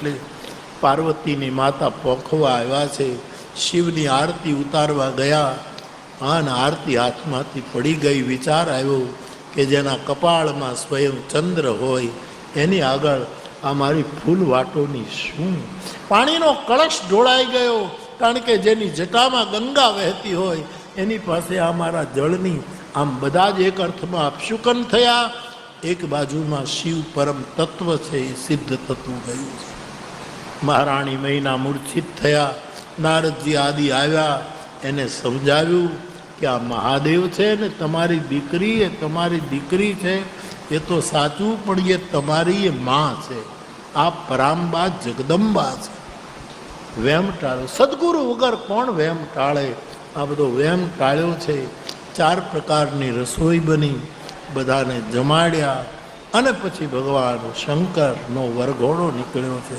એટલે પાર્વતીની માતા પોખવા આવ્યા છે. શિવની આરતી ઉતારવા ગયા. આન આરતી હાથમાંથી પડી ગઈ. વિચાર આવ્યો કે જેના કપાળમાં સ્વયં ચંદ્ર હોય, એની આગળ આ મારી ફૂલ વાટોની શું? પાણીનો કળશ ઢોળાઈ ગયો, કારણ કે જેની જટામાં ગંગા વહેતી હોય, એની પાસે આ મારા જળની આમ બધા જ એક અર્થમાં અપશુકન થયા. એક બાજુમાં શિવ પરમ તત્વ છે, એ સિદ્ધ થતું ગયું છે. મહારાણી મહિના મૂર્છિત થયા, નારદજી આદિ આવ્યા, એને સમજાવ્યું કે આ મહાદેવ છે ને તમારી દીકરી એ તમારી દીકરી છે, એ તો સાચું, પણ એ તમારી એ માં છે. આ પરામબા જગદંબા છે. વેમ ટાળો. સદગુરુ વગર કોણ વેમ ટાળે? આ બધો વેમ ટાળ્યો છે. ચાર પ્રકારની રસોઈ બની. બધાને જમાડ્યા. અને પછી ભગવાન શંકરનો વરઘોડો નીકળ્યો છે.